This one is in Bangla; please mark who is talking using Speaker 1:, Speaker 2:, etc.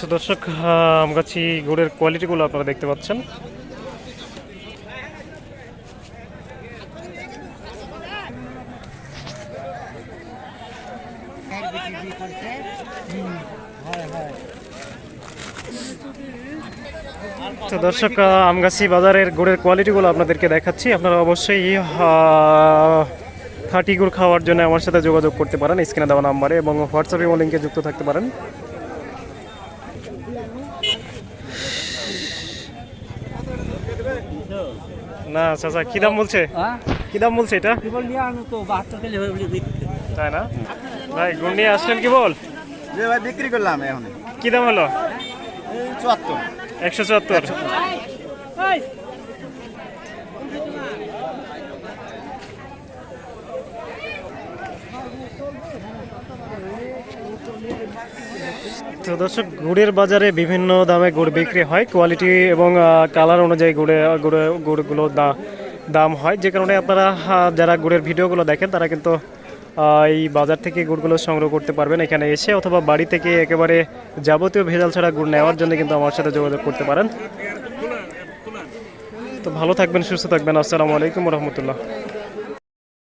Speaker 1: তো দর্শক আমগাছি গুড়ের কোয়ালিটিগুলো আপনারা দেখতে পাচ্ছেন। তো দর্শক আমগাছি বাজারের গুড়ের কোয়ালিটিগুলো আপনাদেরকে দেখাচ্ছি। আপনারা অবশ্যই থার্টি গুড় খাওয়ার জন্য আমার সাথে যোগাযোগ করতে পারেন। স্ক্রিনে দেওয়া নাম্বারে এবং হোয়াটসঅ্যাপে লিঙ্কে যুক্ত থাকতে পারেন। না চাচা কি দাম বলছে?
Speaker 2: হ্যাঁ?
Speaker 1: কি দাম বলছে এটা? তাই না? ভাই গুড় নিয়ে আসলেন কি বল?
Speaker 3: ভাই বিক্রি করলাম এখন।
Speaker 1: কি দাম হলো?
Speaker 3: চুয়াত্তর।
Speaker 1: একশো চুয়াত্তর। তো দর্শক, গুড়ের বাজারে বিভিন্ন দামে গুড় বিক্রি হয়। কোয়ালিটি এবং কালার অনুযায়ী গুড়ে গুড়ে, গুড়গুলো দাম হয়। যে কারণে আপনারা যারা গুড়ের ভিডিওগুলো দেখেন, তারা কিন্তু এই বাজার থেকে গুড়গুলো সংগ্রহ করতে পারবেন এখানে এসে, অথবা বাড়ি থেকে একেবারে যাবতীয় ভেজাল ছাড়া গুড় নেওয়ার জন্য কিন্তু আমার সাথে যোগাযোগ করতে পারেন। তো ভালো থাকবেন, সুস্থ থাকবেন। আসসালামু আলাইকুম রহমতুল্লাহ।